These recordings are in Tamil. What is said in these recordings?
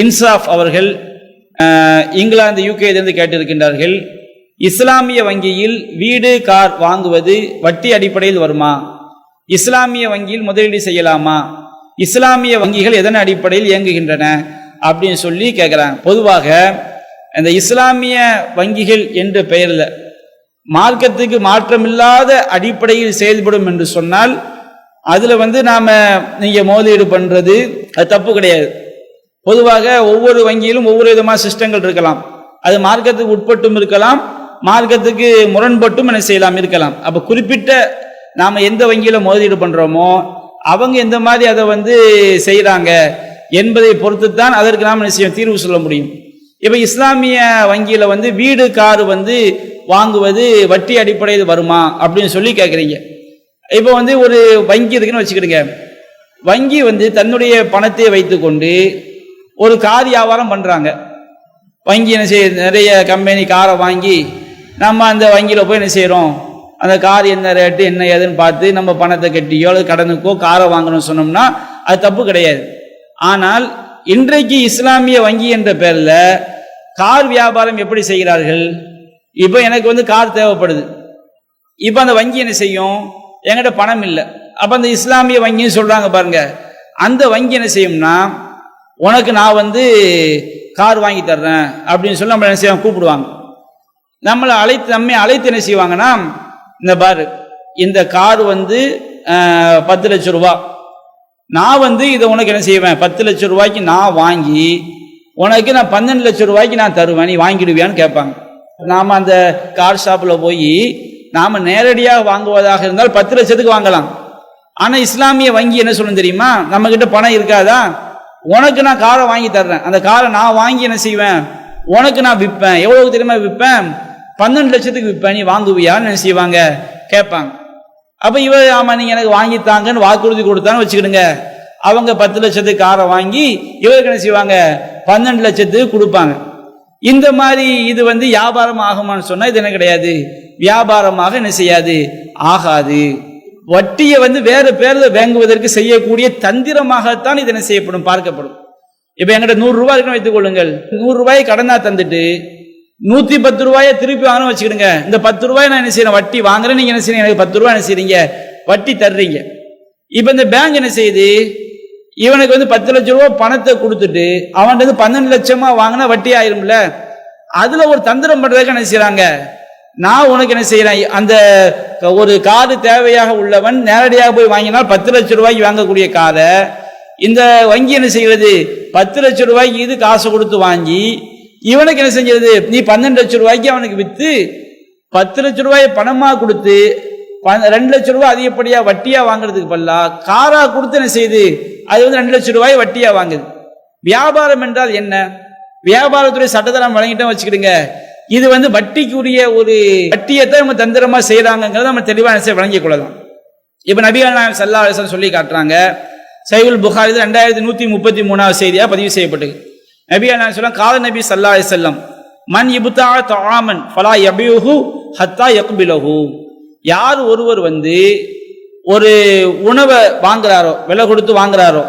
இன்சாஃப் அவர்கள் இங்கிலாந்து யூகேலிருந்து கேட்டிருக்கின்றார்கள் இஸ்லாமிய வங்கியில் வீடு கார் வாங்குவது வட்டி அடிப்படையில் வருமா? இஸ்லாமிய வங்கியில் முதலீடு செய்யலாமா? இஸ்லாமிய வங்கிகள் எதன் அடிப்படையில் இயங்குகின்றன? அப்படின்னு சொல்லி கேட்குறாங்க பொதுவாக இந்த இஸ்லாமிய வங்கிகள் என்ற பெயரில் மார்க்கத்துக்கு மாற்றமில்லாத அடிப்படையில் செயல்படும் என்று சொன்னால் அதில் வந்து நாம் நீங்கள் முதலீடு பண்ணுறது அது தப்பு கிடையாது. பொதுவாக ஒவ்வொரு வங்கியிலும் ஒவ்வொரு விதமான சிஸ்டங்கள் இருக்கலாம். அது மார்க்கத்துக்கு உட்பட்டும் இருக்கலாம் மார்க்கத்துக்கு முரண்பட்டும் என்ன செய்யலாம் இருக்கலாம். அப்போ குறிப்பிட்ட நாம் எந்த வங்கியில் முதலீடு பண்ணுறோமோ அவங்க எந்த மாதிரி அதை வந்து செய்கிறாங்க என்பதை பொறுத்து தான் அதற்கு நாம் என்ன செய்யும் தீர்வு சொல்ல முடியும். இப்போ இஸ்லாமிய வங்கியில் வந்து வீடு கார் வந்து வாங்குவது வட்டி அடிப்படையில் வருமா அப்படின்னு சொல்லி கேட்குறீங்க இப்போ வந்து ஒரு வங்கி இருக்குன்னு வச்சுக்கிடுங்க. வங்கி வந்து தன்னுடைய பணத்தை வைத்துக்கொண்டு ஒரு கார் வியாபாரம் பண்ணுறாங்க வங்கி என்ன செய்ய நிறைய கம்பெனி காரை வாங்கி நம்ம அந்த வங்கியில் போய் என்ன செய்கிறோம் அந்த கார் என்ன ரேட்டு என்ன ஏதுன்னு பார்த்து நம்ம பணத்தை கட்டியோ அல்லது கடனுக்கோ காரை வாங்கணும்னு சொன்னோம்னா அது தப்பு கிடையாது. ஆனால் இன்றைக்கு இஸ்லாமிய வங்கி என்ற பேரில் கார் வியாபாரம் எப்படி செய்கிறார்கள்? இப்போ எனக்கு வந்து கார் தேவைப்படுது. இப்போ அந்த வங்கி என்ன செய்யும்? என்கிட்ட பணம் இல்லை. அப்போ அந்த இஸ்லாமிய வங்கின்னு சொல்கிறாங்க பாருங்க. அந்த வங்கி என்ன செய்யும்னா உனக்கு நான் வந்து கார் வாங்கி தர்றேன் அப்படின்னு சொல்லி நம்மளை என்ன செய்வாங்க? கூப்பிடுவாங்க. நம்மளை அழைத்து நம்மை அழைத்து என்ன செய்வாங்கன்னா இந்த பாரு இந்த கார் வந்து பத்து லட்ச ரூபா. நான் வந்து இதை உனக்கு என்ன செய்வேன்? பத்து லட்ச ரூபாய்க்கு நான் வாங்கி உனக்கு நான் பன்னெண்டு லட்ச ரூபாய்க்கு நான் தருவேன் நீ வாங்கிடுவியான்னு கேட்பாங்க. நாம் அந்த கார் ஷாப்பில் போய் நாம் நேரடியாக வாங்குவதாக இருந்தால் பத்து லட்சத்துக்கு வாங்கலாம். ஆனால் இஸ்லாமிய வங்கி என்ன சொல்லணும் தெரியுமா? நம்மக்கிட்ட பணம் இருக்காதா? உனக்கு நான் காரை வாங்கி தர்றேன். அந்த காரை நான் வாங்கி என்ன செய்வேன்? உனக்கு நான் விற்பேன். எவ்வளவு தெரியுமா விற்பேன்? பன்னெண்டு லட்சத்துக்கு விற்பேன். நீ வாங்குவியான்னு என்ன செய்வாங்க? கேட்பாங்க. அப்போ இவ ஆமாம் நீங்கள் எனக்கு வாங்கித்தாங்கன்னு வாக்குறுதி கொடுத்தான்னு வச்சுக்கிடுங்க. அவங்க பத்து லட்சத்துக்கு காரை வாங்கி இவருக்கு என்ன செய்வாங்க? பன்னெண்டு லட்சத்துக்கு கொடுப்பாங்க. இந்த மாதிரி இது வந்து வியாபாரம் ஆகுமான்னு சொன்னால் இது என்ன கிடையாது? வியாபாரமாக என்ன செய்யாது? ஆகாது. வட்டியை வந்து வேறு பேரில் வாங்குவதற்கு செய்யக்கூடிய தந்திரமாகத்தான் இது என்ன செய்யப்படும்? பார்க்கப்படும். இப்போ என்கிட்ட நூறு ரூபாய் இருக்குன்னு வைத்துக்கொள்ளுங்கள் நூறு ரூபாயை கடனா தந்துட்டு நூத்தி பத்து ரூபாயை திருப்பி வாங்கணும் வச்சுக்கிடுங்க. இந்த பத்து ரூபாய் நான் என்ன செய்யறேன்? வட்டி வாங்குறேன் நீங்க என்ன செய்றீங்க எனக்கு பத்து ரூபாய் என்ன செய்றீங்க வட்டி தர்றீங்க. இப்போ இந்த பேங்க் என்ன செய்யுது? இவனுக்கு வந்து பத்து லட்ச ரூபா பணத்தை கொடுத்துட்டு அவன்கிட்ட வந்து பன்னெண்டு லட்சமா வாங்கினா வட்டி ஆயிரும்ல? அதுல ஒரு தந்திரம் பண்றதுக்கு என்ன செய்கிறாங்க நான் உனக்கு என்ன செய்யறேன் அந்த ஒரு காது தேவையாக உள்ளவன் நேரடியாக போய் வாங்கினால் பத்து லட்சம் ரூபாய்க்கு வாங்கக்கூடிய காரை இந்த வங்கி என்ன செய்கிறது? பத்து லட்சம் ரூபாய்க்கு இது காசு கொடுத்து வாங்கி இவனுக்கு என்ன செஞ்சது நீ பன்னெண்டு லட்ச ரூபாய்க்கு அவனுக்கு விற்று பத்து லட்ச ரூபாயை பணமாக கொடுத்து ப- ரெண்டு லட்சம் ரூபாய் அதிகப்படியாக வட்டியாக வாங்குறதுக்கு பல்லா காராக கொடுத்து என்ன செய்யுது அது வந்து ரெண்டு லட்சம் ரூபாய் வட்டியாக வாங்குது. வியாபாரம் என்றால் என்ன? வியாபாரத்துறை சட்டத்தை நம்ம வழங்கிட்டோம் வச்சுக்கிடுங்க. இது வந்து வட்டிக்குரிய ஒரு வட்டியை தான் நம்ம தந்திரமா செய்யறாங்கிறத நம்ம தெளிவாக செய்ய வழங்கிக் கொள்ளலாம். இப்ப நபிகள் நாயகம் சல்லா அலிஸ்லாம் சொல்லி காட்டுறாங்க. சைவுல் புகாரி ரெண்டாயிரத்தி நூத்தி முப்பத்தி மூணாவது செய்தியா பதிவு செய்யப்பட்டது. நபிகள் நாயம் சொல்ல கால நபி சல்லா அலிசல்லம் மன் இபுத்தா தாமன் ஃபலா எபியுஹு ஹத்தா யக்பிலஹு. யார் ஒருவர் வந்து ஒரு உணவை வாங்குறாரோ விலை கொடுத்து வாங்குறாரோ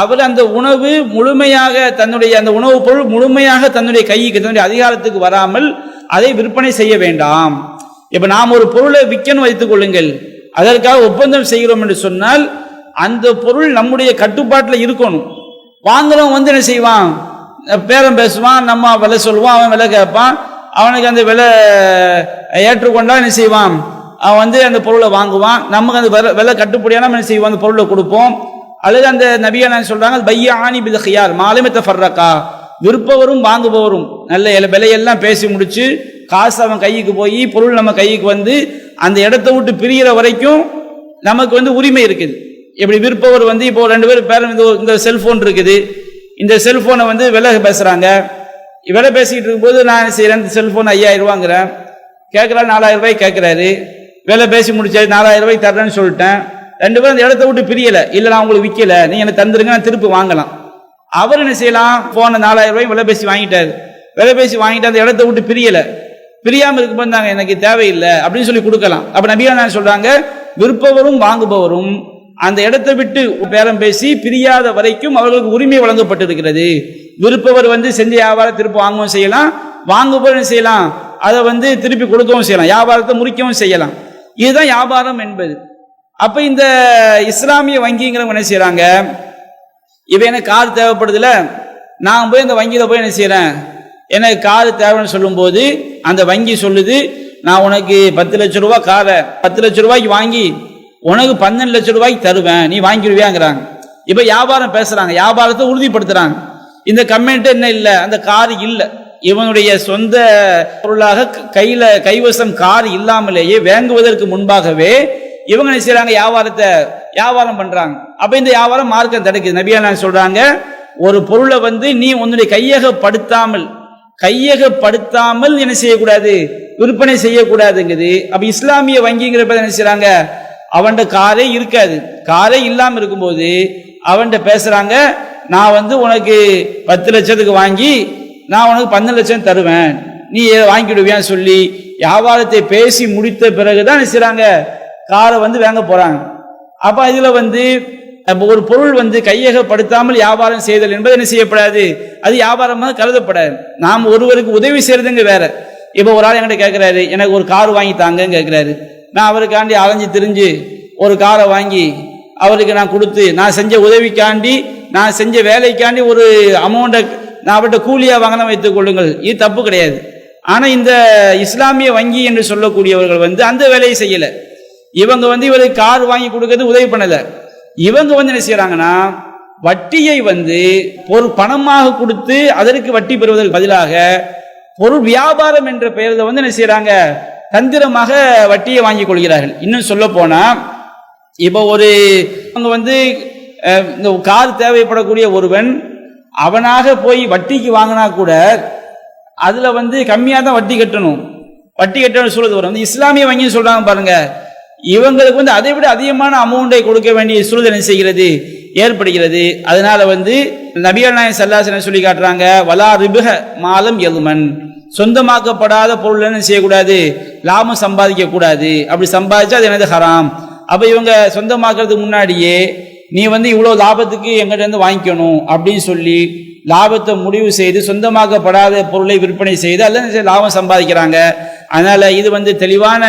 அவர் அந்த உணவு முழுமையாக தன்னுடைய அந்த உணவுப் பொருள் முழுமையாக தன்னுடைய கைக்கு தன்னுடைய அதிகாரத்துக்கு வராமல் அதை விற்பனை செய்ய வேண்டாம். இப்ப நாம் ஒரு பொருளை விற்கணும் வைத்துக் கொள்ளுங்கள். அதற்காக ஒப்பந்தம் செய்கிறோம் என்று சொன்னால் அந்த பொருள் நம்முடைய கட்டுப்பாட்டில் இருக்கணும். வாங்குறவன் வந்து என்ன செய்வான்? பேரம் பேசுவான் நம்ம விலை சொல்லுவான் அவன் விலை கேட்பான். அவனுக்கு அந்த விலை ஏற்றுக்கொண்டா என்ன செய்வான்? அவன் வந்து அந்த பொருளை வாங்குவான். நமக்கு அந்த விலை விலை கட்டுப்படியான என்ன செய்வான் அந்த பொருளை கொடுப்போம். அல்லது அந்த நபியான சொல்றாங்க? பைய ஆணி பில் ஹியார் மாலுமத்த ஃபர்ரக்கா விற்பவரும் வாங்குபவரும். நல்ல விலையெல்லாம் பேசி முடிச்சு காசு அவன் கைக்கு போய் பொருள் நம்ம கைக்கு வந்து அந்த இடத்த விட்டு பிரிகிற வரைக்கும் நமக்கு வந்து உரிமை இருக்குது. இப்படி விற்பவர் வந்து இப்போ ரெண்டு பேரும் பேரும் இந்த செல்ஃபோன் செல்போன் இருக்குது. இந்த செல்போனை வந்து விலை பேசுறாங்க. விலை பேசிக்கிட்டு இருக்கும்போது நான் செய்கிறேன் இந்த செல்போன் ஐயாயிரம் ரூபாங்கிறேன் கேட்குறாரு நாலாயிரம் ரூபாய் கேட்குறாரு விலை பேசி முடிச்சாரு நாலாயிரம் ரூபாய் தர்றேன்னு சொல்லிட்டேன். ரெண்டு பேரும் அந்த இடத்த விட்டு பிரியல. இல்லை நான் உங்களுக்கு விற்கல நீ எனக்கு தந்துருங்க நான் திருப்பி வாங்கலாம். அவர் என்ன செய்யலாம்? போன நாலாயிரம் ரூபாய் விலை பேசி வாங்கிட்டாரு. விலை பேசி வாங்கிட்டு அந்த இடத்த விட்டு பிரியல. பிரியாம இருக்கும்போது நாங்க எனக்கு தேவையில்லை அப்படின்னு சொல்லி கொடுக்கலாம். அப்ப நபியா நான் சொல்றாங்க? விற்பவரும் வாங்குபவரும் அந்த இடத்தை விட்டு பேரம் பேசி பிரியாத வரைக்கும் அவர்களுக்கு உரிமை வழங்கப்பட்டிருக்கிறது. விருப்பவர் வந்து செஞ்ச வியாபாரம் திருப்பி வாங்கவும் செய்யலாம். வாங்குபவர் என்ன செய்யலாம்? அதை வந்து திருப்பி கொடுக்கவும் செய்யலாம். வியாபாரத்தை முறிக்கவும் செய்யலாம். இதுதான் வியாபாரம் என்பது. அப்ப இந்த இஸ்லாமிய வங்கிங்கிறவங்க என்ன செய்கிறாங்க இப்போ எனக்கு கார் தேவைப்படுதுல நான் போய் இந்த வங்கியில் போய் என்ன செய்கிறேன் எனக்கு கார் தேவைன்னு சொல்லும்போது அந்த வங்கி சொல்லுது நான் உனக்கு பத்து லட்ச ரூபா காரை பத்து லட்ச ரூபாய்க்கு வாங்கி உனக்கு பன்னெண்டு லட்ச ரூபாய்க்கு தருவேன் நீ வாங்கிடுவியாங்கிறாங்க இப்போ வியாபாரம் பேசுகிறாங்க வியாபாரத்தை உறுதிப்படுத்துகிறாங்க இந்த கம்மெண்ட் என்ன இல்லை அந்த கார் இல்லை. இவனுடைய சொந்த பொருளாக கையில் கையில கைவசம் கார் இல்லாமலேயே வேங்குவதற்கு முன்பாகவே இவங்க என்ன செய்றாங்க? வியாபாரத்தை வியாபாரம் பண்றாங்க. அப்ப இந்த வியாபாரம் மார்க்கம் தடுக்குது. நபியா சொல்றாங்க? ஒரு பொருளை வந்து நீ உன்னுடைய கையகப்படுத்தாமல் கையகப்படுத்தாமல் என்ன செய்யக்கூடாது? விற்பனை செய்யக்கூடாதுங்குது. அப்ப இஸ்லாமிய வங்கிங்கிறப்ப என்ன செய்யறாங்க அவன்கிட்ட காரே இருக்காது. காரே இல்லாம இருக்கும்போது அவன்கிட்ட பேசுறாங்க நான் வந்து உனக்கு பத்து லட்சத்துக்கு வாங்கி நான் உனக்கு பன்னெண்டு லட்சம் தருவேன். நீ இதை வாங்கிடுவியான்னு சொல்லி வியாபாரத்தை பேசி முடித்த பிறகுதான் என்ன செய்யறாங்க காரை வந்து வாங்க போறாங்க. அப்ப இதுல வந்து ஒரு பொருள் வந்து கையகப்படுத்தாமல் வியாபாரம் செய்தல் என்பது என்ன செய்யப்படாது? அது வியாபாரமாக கருதப்படாது. நாம் ஒருவருக்கு உதவி செய்யறதுங்க வேற. இப்போ ஒரு ஆள் என்கிட்ட கேட்கிறாரு எனக்கு ஒரு கார் வாங்கி தாங்கன்னு கேட்கிறாரு நான் அவருக்காண்டி அலைஞ்சு திரிஞ்சு ஒரு காரை வாங்கி அவருக்கு நான் கொடுத்து நான் செஞ்ச உதவிக்காண்டி நான் செஞ்ச வேலைக்காண்டி ஒரு அமௌண்ட்டை நான் அவர்கிட்ட கூலியாக வாங்கின வைத்துக் கொள்ளுங்கள். இது தப்பு கிடையாது. ஆனால் இந்த இஸ்லாமிய வங்கி என்று சொல்லக்கூடியவர்கள் வந்து அந்த வேலையை செய்யலை. இவங்க வந்து இவருக்கு கார் வாங்கி கொடுக்கறது உதவி பண்ணலை. இவங்க வந்து என்ன செய்யறாங்கன்னா வட்டியை வந்து ஒரு பணமாக கொடுத்து அதற்கு வட்டி பெறுவதற்கு பதிலாக பொருள் வியாபாரம் என்ற பெயரில் வந்து என்ன செய்யறாங்க தந்திரமாக வட்டியை வாங்கி கொள்கிறார்கள். இன்னும் சொல்ல போனா இப்போ ஒரு அவங்க வந்து இந்த கார் தேவைப்படக்கூடிய ஒருவன் அவனாக போய் வட்டிக்கு வாங்கினா கூட அதுல வந்து கம்மியாக தான் வட்டி கட்டணும். வட்டி கட்டணும் சொல்றது வரும் இஸ்லாமிய வங்கின்னு சொல்றாங்க பாருங்க. இவங்களுக்கு வந்து அதை விட அதிகமான அமௌண்ட்டை கொடுக்க வேண்டிய சூழல் என்ன செய்கிறது? ஏற்படுகிறது. அதனால வந்து நபிகள் நாயன் சல்லாசன சொல்லி காட்டுறாங்க வலா ரிபுக மாலம் எலுமன் சொந்தமாக்கப்படாத பொருள் என்ன செய்யக்கூடாது? லாபம் சம்பாதிக்க கூடாது அப்படி சம்பாதிச்சா அது எனது ஹராம். அப்ப இவங்க சொந்தமாக்குறதுக்கு முன்னாடியே நீ வந்து இவ்வளவு லாபத்துக்கு எங்கிட்ட இருந்து வாங்கிக்கணும். அப்படின்னு சொல்லி லாபத்தை முடிவு செய்து சொந்தமாக்கப்படாத பொருளை விற்பனை செய்து அல்ல லாபம் சம்பாதிக்கிறாங்க. அதனால் இது வந்து தெளிவான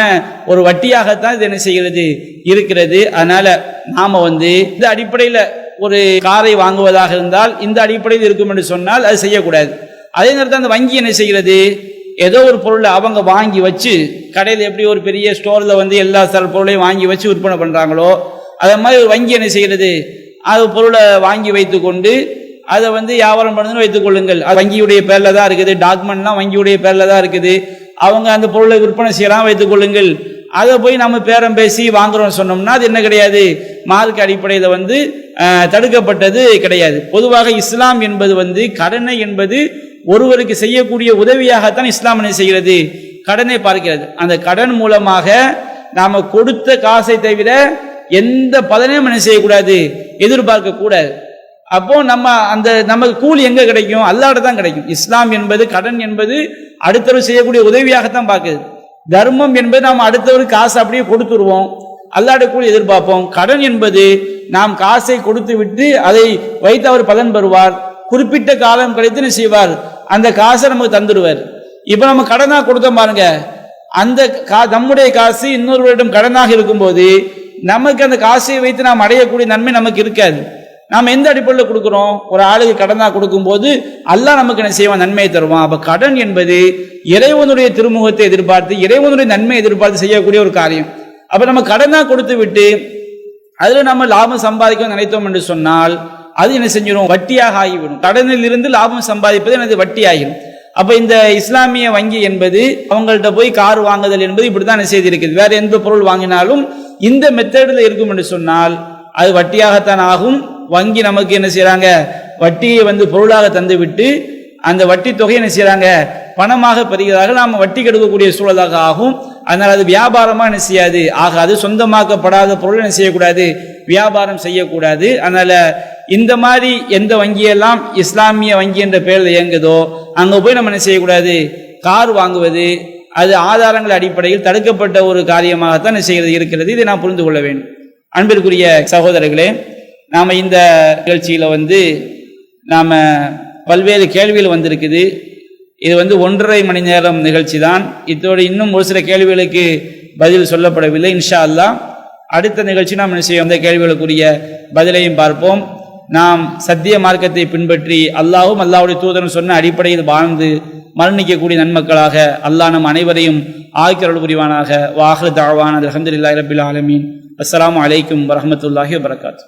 ஒரு வட்டியாகத்தான் இது என்ன செய்கிறது இருக்கிறது. அதனால் நாம் வந்து இந்த அடிப்படையில் ஒரு காரை வாங்குவதாக இருந்தால் இந்த அடிப்படையில் இருக்கும் என்று சொன்னால் அது செய்யக்கூடாது. அதே நேரத்தில் அந்த வங்கி என்ன செய்கிறது ஏதோ ஒரு பொருளை அவங்க வாங்கி வச்சு கடையில் எப்படி ஒரு பெரிய ஸ்டோரில் வந்து எல்லா சில பொருளையும் வாங்கி வச்சு விற்பனை பண்ணுறாங்களோ அதே மாதிரி ஒரு வங்கி என்ன செய்கிறது அது பொருளை வாங்கி வைத்துக்கொண்டு அதை வந்து வியாபாரம் பண்ணுன்னு வைத்துக் கொள்ளுங்கள். அது வங்கியுடைய பேரில் தான் இருக்குது. டாக்குமெண்ட்லாம் வங்கியுடைய பேரில் தான் இருக்குது. அவங்க அந்த பொருளை விற்பனை செய்யலாம் வைத்துக் கொள்ளுங்கள். அதை போய் நம்ம பேரம் பேசி வாங்குறோம்னு சொன்னோம்னா அது என்ன கிடையாது? மார்க் அடிப்படையில் வந்து தடுக்கப்பட்டது கிடையாது. பொதுவாக இஸ்லாம் என்பது வந்து கடனை என்பது ஒருவருக்கு செய்யக்கூடிய உதவியாகத்தான் இஸ்லாம் என்ன செய்கிறது? கடனை பார்க்கிறது. அந்த கடன் மூலமாக நாம கொடுத்த காசை தவிர எந்த பதனையும் என்ன செய்யக்கூடாது? எதிர்பார்க்க கூடாது அப்போ நம்ம அந்த நமக்கு கூலி எங்க கிடைக்கும்? அல்லாட தான் கிடைக்கும். இஸ்லாம் என்பது கடன் என்பது அடுத்தவர் செய்யக்கூடிய உதவியாகத்தான் பார்க்குது. தர்மம் என்பது நாம் அடுத்தவருக்கு காசு அப்படியே கொடுத்துருவோம். அல்லாட கூலி எதிர்பார்ப்போம். கடன் என்பது நாம் காசை கொடுத்து விட்டு அதை வைத்து அவர் பலன் பெறுவார். குறிப்பிட்ட காலம் கிடைத்து செய்வார்? அந்த காசை நமக்கு தந்துடுவார். இப்போ நம்ம கடனாக கொடுத்தோம் பாருங்க. அந்த கா நம்முடைய காசு இன்னொருவரிடம் கடனாக இருக்கும்போது நமக்கு அந்த காசை வைத்து நாம் அடையக்கூடிய நன்மை நமக்கு இருக்காது. நாம் எந்த அடிப்படையில் கொடுக்குறோம்? ஒரு ஆளுக்கு கடனாக கொடுக்கும்போது அல்லாஹ் நமக்கு என்ன செய்வான்? நன்மையை தருவான். அப்போ கடன் என்பது இறைவனுடைய திருமுகத்தை எதிர்பார்த்து இறைவனுடைய நன்மையை எதிர்பார்த்து செய்யக்கூடிய ஒரு காரியம். அப்போ நம்ம கடனாக கொடுத்து விட்டு அதில் நம்ம லாபம் சம்பாதிக்க நினைத்தோம் என்று சொன்னால் அது என்ன செஞ்சிடும் வட்டியாக ஆகிவிடும். கடனில் இருந்து லாபம் சம்பாதிப்பது எனது வட்டி ஆகிடும் அப்போ இந்த இஸ்லாமிய வங்கி என்பது அவங்கள்ட்ட போய் கார் வாங்குதல் என்பது இப்படி தான் என்ன செய்திருக்குது. வேற எந்த பொருள் வாங்கினாலும் இந்த மெத்தடில் இருக்கும் என்று சொன்னால் அது வட்டியாகத்தான் ஆகும். வங்கி நமக்கு என்ன செய்கிறாங்க வட்டியை வந்து பொருளாக தந்து விட்டு அந்த வட்டி தொகையை என்ன செய்கிறாங்க பணமாக பெறுகிறார்கள். நாம் வட்டி கெடுக்கக்கூடிய சூழலாக ஆகும். அதனால் அது வியாபாரமாக என்ன செய்யாது? ஆகாது. சொந்தமாக்கப்படாத பொருள் என்ன செய்யக்கூடாது? வியாபாரம் செய்யக்கூடாது. அதனால் இந்த மாதிரி எந்த வங்கியெல்லாம் இஸ்லாமிய வங்கி என்ற பெயரில் இயங்குதோ அங்கே போய் நம்ம என்ன செய்யக்கூடாது? கார் வாங்குவது அது ஆதாரங்கள் அடிப்படையில் தடுக்கப்பட்ட ஒரு காரியமாகத்தான் என்ன செய்கிறது இருக்கிறது. இதை நான் புரிந்து கொள்ள வேண்டும். அன்பிற்குரிய சகோதரர்களே நாம் இந்த நிகழ்ச்சியில் வந்து நாம் பல்வேறு கேள்விகள் வந்திருக்குது. இது வந்து ஒன்றரை மணி நேரம் நிகழ்ச்சி தான் இத்தோடு இன்னும் ஒரு சில கேள்விகளுக்கு பதில் சொல்லப்படவில்லை இன்ஷா அல்லாஹ் அடுத்த நிகழ்ச்சி நாம் என்ன செய்வோம்? அந்த கேள்விகளுக்குரிய பதிலையும் பார்ப்போம். நாம் சத்திய மார்க்கத்தை பின்பற்றி அல்லாவும் அல்லாவுடைய தூதரும் சொன்ன அடிப்படையில் வாழ்ந்து மரணிக்கக்கூடிய நன்மக்களாக அல்லாஹ் நம் அனைவரையும் ஆக்கிரல் புரிவானாக. வாஹு தாவான அலமதுல்லாஹி ரபில் ஆலமீன். அஸ்லாம் வலைக்கம் வரமத்துல்லாஹி வரகாத்து